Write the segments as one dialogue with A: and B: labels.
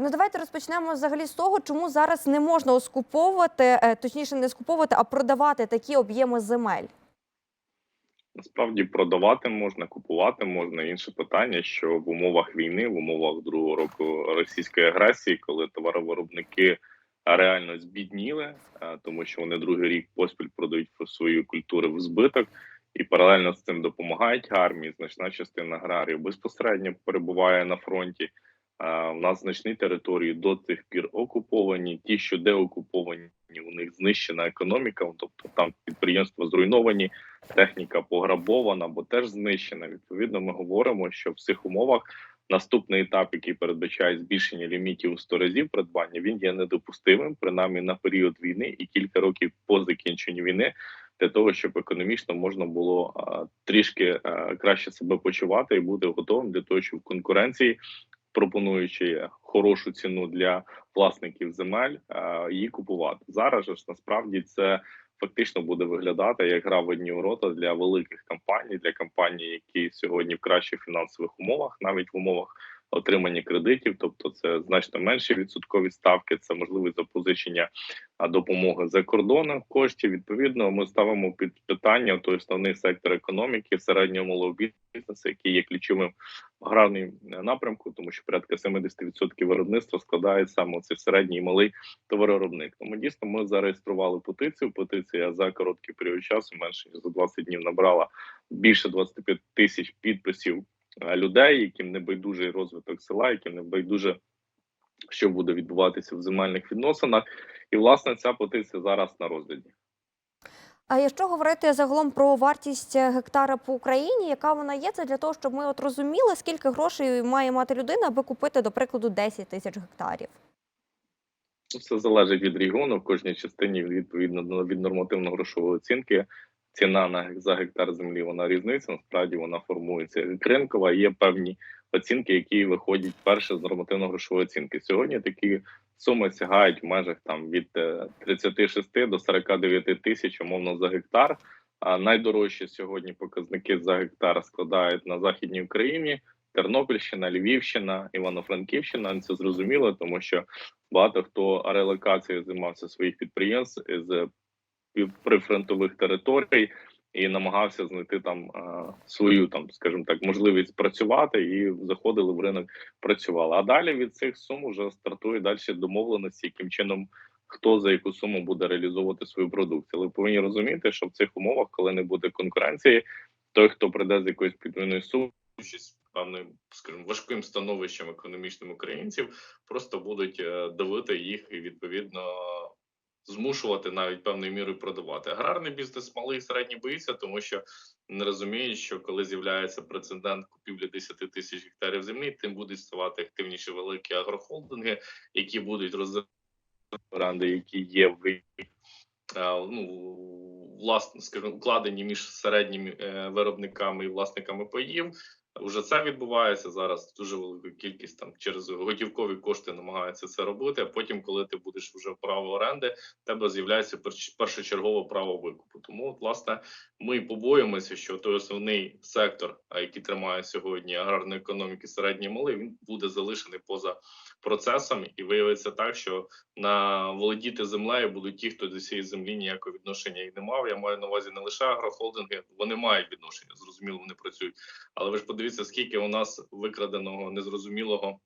A: Ну давайте розпочнемо взагалі з того, чому зараз не можна скуповувати, е, точніше, не скуповувати, а продавати такі об'єми земель.
B: Насправді продавати можна, купувати можна. Інше питання, що в умовах війни, в умовах другого року російської агресії, коли товаровиробники реально збідніли, е, тому що вони другий рік поспіль продають свої культури в збиток, і паралельно з цим допомагають армії. Значна частина аграріїв безпосередньо перебуває на фронті. Е, У нас значні території до цих пір окуповані. Ті, що де окуповані, у них знищена економіка, тобто там підприємства зруйновані техніка пограбована або теж знищена. Відповідно, ми говоримо, що в цих умовах наступний етап, який передбачає збільшення лімітів у 100 разів придбання, він є недопустимим, принаймні на період війни і кілька років по закінченню війни, для того, щоб економічно можна було а, трішки а, краще себе почувати і бути готовим для того, щоб в конкуренції. Пропонуючи хорошу ціну для власників земель, її купувати зараз. ж насправді це фактично буде виглядати як гра в одні ворота для великих компаній, для компаній, які сьогодні в кращих фінансових умовах, навіть в умовах отримання кредитів, тобто це значно менші відсоткові ставки, це можливість запозичення допомоги за кордоном коштів. Відповідно, ми ставимо під питання той основний сектор економіки середнього малого бізнесу, який є ключовим в аграрному напрямку, тому що порядка 70% виробництва складає саме цей середній і малий товароробник. Тому дійсно ми зареєстрували петицію. Петиція за короткий період часу, менше за 20 днів, набрала більше 25 тисяч підписів людей, яким не байдужий розвиток села, яким не байдуже. Що буде відбуватися в земельних відносинах, і власне ця петиція зараз на розгляді.
A: А якщо говорити загалом про вартість е, гектара по Україні, яка вона є, це для того, щоб ми от розуміли, скільки грошей має мати людина, аби купити, до прикладу, 10 тисяч гектарів.
B: Все залежить від регіону. В кожній частині відповідно від нормативно-грошової оцінки. Ціна на за гектар землі вона різниця. Насправді вона формується як ринкова. Є певні оцінки, які виходять перше з нормативно-грошової оцінки. Сьогодні такі суми сягають в межах там від е, 36 до 49 тисяч умовно за гектар. А найдорожчі сьогодні показники за гектар складають на західній Україні. Тернопільщина, Львівщина, Івано-Франківщина. Це зрозуміло, тому що багато хто релокацією займався своїх підприємств з прифронтових територій і намагався знайти там свою там, скажімо так, можливість працювати і заходили в ринок, працювали. А далі від цих сум вже стартує далі домовленості, яким чином. Хто за яку суму буде реалізовувати свою продукцію, але повинні розуміти, що в цих умовах, коли не буде конкуренції, той, хто прийде з якоюсь підвійною сумою, з певним, скажімо, важким становищем економічним українців, просто будуть е, давити їх і відповідно змушувати навіть певною мірою продавати. Аграрний бізнес малий і середній боїться, тому що не розуміють, що коли з'являється прецедент купівлі 10 тисяч гектарів землі, тим будуть ставати активніші великі агрохолдинги, які будуть бренди, які є в е, ну, власне, скажімо, укладені між середніми е, виробниками і власниками паїв. Уже це відбувається зараз. Дуже велика кількість там через готівкові кошти намагаються це робити. А потім, коли ти будеш вже в право оренди, в тебе з'являється перш- першочергове право викупу. Тому, от, власне, ми побоїмося, що той основний сектор, який тримає сьогодні аграрної економіки середній малий, він буде залишений поза процесом, і виявиться так, що на володіти землею будуть ті, хто до цієї землі ніякого відношення і не мав. Я маю на увазі не лише агрохолдинги, вони мають відношення. Зрозуміло, вони працюють. Але ви ж подивіться, скільки у нас викраденого незрозумілого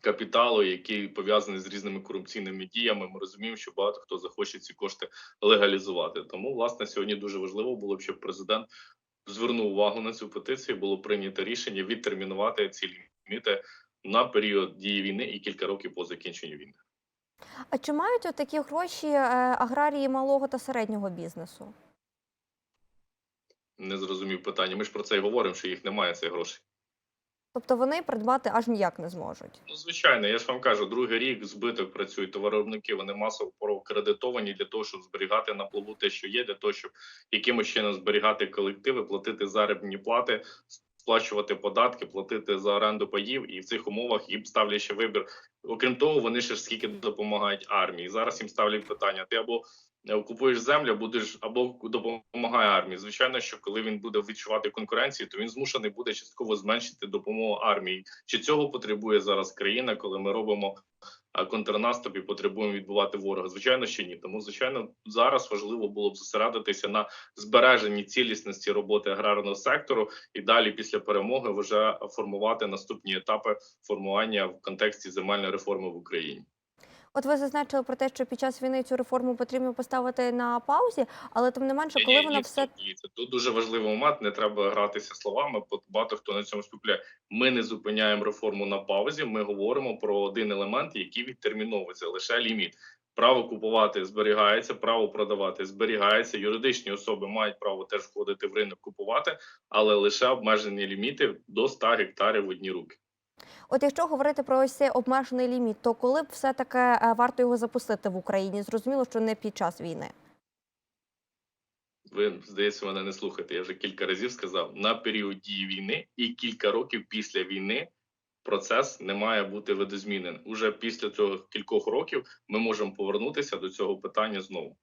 B: капіталу, який пов'язаний з різними корупційними діями. Ми розуміємо, що багато хто захоче ці кошти легалізувати. Тому, власне, сьогодні дуже важливо було б, щоб президент звернув увагу на цю петицію. Було прийнято рішення відтермінувати ці ліміти на період дії війни і кілька років по закінченню війни.
A: А чи мають такі гроші е, аграрії малого та середнього бізнесу?
B: Не зрозумів питання. Ми ж про це і говоримо, що їх немає цих грошей.
A: Тобто вони придбати аж ніяк не зможуть.
B: Ну, звичайно, я ж вам кажу, другий рік збиток працюють товаровиробники. Вони масово кредитовані для того, щоб зберігати на плаву те, що є, для того, щоб якимось чином зберігати колективи, платити заробітні плати, сплачувати податки, платити за оренду паїв, і в цих умовах їм ставлять ще вибір. Окрім того, вони ще ж скільки допомагають армії. Зараз їм ставлять питання: ти або е, купуєш землю, будеш або допомагає армії. Звичайно, що коли він буде відчувати конкуренцію, то він змушений буде частково зменшити допомогу армії. Чи цього потребує зараз країна, коли ми робимо а, контрнаступ і потребуємо відбувати ворога? Звичайно, що ні. Тому звичайно, зараз важливо було б зосередитися на збереженні цілісності роботи аграрного сектору і далі після перемоги вже формувати наступні етапи формування в контексті земельної реформи в Україні.
A: От ви зазначили про те, що під час війни цю реформу потрібно поставити на паузі, але тим не менше, коли
B: Ні,
A: вона
B: ні,
A: все
B: ні, це тут дуже важливий момент. Не треба гратися словами. Багато хто на цьому спекуляє. Ми не зупиняємо реформу на паузі. Ми говоримо про один елемент, який відтерміновується лише ліміт. Право купувати зберігається, право продавати зберігається. Юридичні особи мають право теж входити в ринок купувати, але лише обмежені ліміти до 100 гектарів в одні руки.
A: От якщо говорити про ось цей обмежений ліміт, то коли б все таки е, варто його запустити в Україні? Зрозуміло, що не під час війни.
B: Ви здається, мене не слухаєте. Я вже кілька разів сказав на період дії війни і кілька років після війни. Процес не має бути видозмінений. Уже після цього кількох років ми можемо повернутися до цього питання знову.